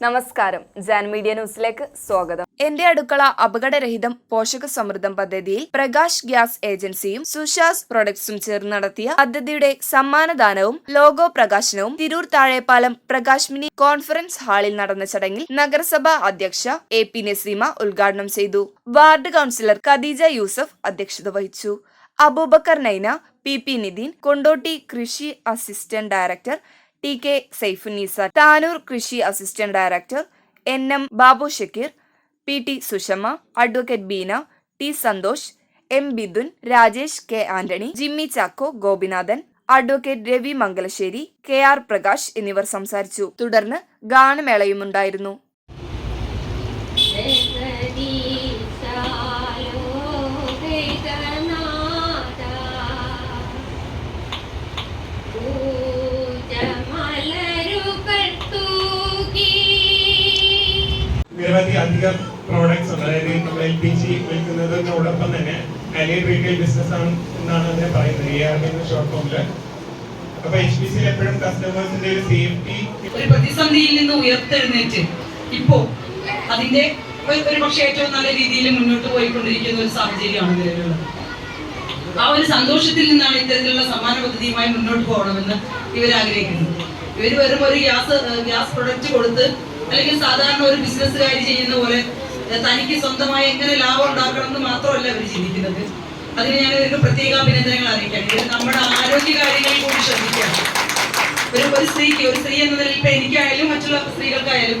നമസ്കാരം. ജാൻ മീഡിയ ന്യൂസിലേക്ക് സ്വാഗതം. എന്റെ അടുക്കള അപകടരഹിതം പോഷക സമൃദ്ധം പദ്ധതിയിൽ പ്രകാശ് ഗ്യാസ് ഏജൻസിയും സുഷാസ് പ്രൊഡക്ട്സും ചേർന്ന് നടത്തിയ പദ്ധതിയുടെ സമ്മാനദാനവും ലോഗോ പ്രകാശനവും തിരൂർ താഴെപ്പാലം പ്രകാശ് മിനി കോൺഫറൻസ് ഹാളിൽ നടന്ന ചടങ്ങിൽ നഗരസഭാ അധ്യക്ഷ എ പി നസീമ ഉദ്ഘാടനം ചെയ്തു. വാർഡ് കൗൺസിലർ ഖദീജ യൂസഫ് അധ്യക്ഷത വഹിച്ചു. അബൂബക്കർ നൈന പി പി നിതിൻ കൊണ്ടോട്ടി കൃഷി assistant director T K Saifunneesa Tanur കൃഷി assistant director N M Babu Shakeer P T Sushama advocate Beena T Santhosh M Bidun Rajesh K Antony Jimmy Chacko Gopinathan advocate Ravi Mangalassery K R Prakash എന്നിവർ സംസാരിച്ചു. തുടർന്ന് ഗാനമേളയുമുണ്ടായിരുന്നു. അധികം products അതായത് നമ്മൾ L P G വിൽക്കുന്നതിനോടൊപ്പം തന്നെ അലിയൻ retail business ആണ് എന്നാണ് അതിനെ പറയുന്നത് എ ആർ എന്ന ഷോർട്ട് ഫോമിൽ അപ്പൊ എച്ച് പി സിയിൽ എപ്പോഴും കസ്റ്റമേഴ്സിന്റെ ഒരു സേഫ്റ്റി ഒരു പ്രതിസന്ധിയിൽ നിന്ന് ഉയർത്തെഴുന്നേറ്റ്. ഇപ്പോ അതിന്റെ ഒരു പക്ഷേ ഏറ്റവും നല്ല രീതിയിൽ മുന്നോട്ട് പോയിക്കൊണ്ടിരിക്കുന്ന ഒരു സാഹചര്യമാണ് നിലവിലുള്ളത് ആ ഒരു സന്തോഷത്തിൽ നിന്നാണ് ഇത്തരത്തിലുള്ള സമ്മാന പദ്ധതിയുമായി മുന്നോട്ട് പോകണമെന്ന് ഇവർ ആഗ്രഹിക്കുന്നത് ഇവർ വെറും ഒരു ഗ്യാസ് ഗ്യാസ് പ്രൊഡക്റ്റ് കൊടുത്ത് അല്ലെങ്കിൽ സാധാരണ ഒരു ബിസിനസ്സുകാർ ചെയ്യുന്ന പോലെ തനിക്ക് സ്വന്തമായി എങ്ങനെ ലാഭം ഉണ്ടാക്കണം എന്ന് മാത്രമല്ല അവർ ചിന്തിക്കുന്നത്. അതിന് ഞാൻ ഒരു പ്രത്യേക അഭിനന്ദനങ്ങൾ അറിയിക്കാം നമ്മുടെ ആരോഗ്യ കാര്യങ്ങളിൽ കൂടി ശ്രദ്ധിക്കാം ഒരു ഒരു സ്ത്രീക്ക് ഒരു സ്ത്രീ എന്ന നിലയിൽ ഇപ്പൊ എനിക്കായാലും മറ്റുള്ള സ്ത്രീകൾക്കായാലും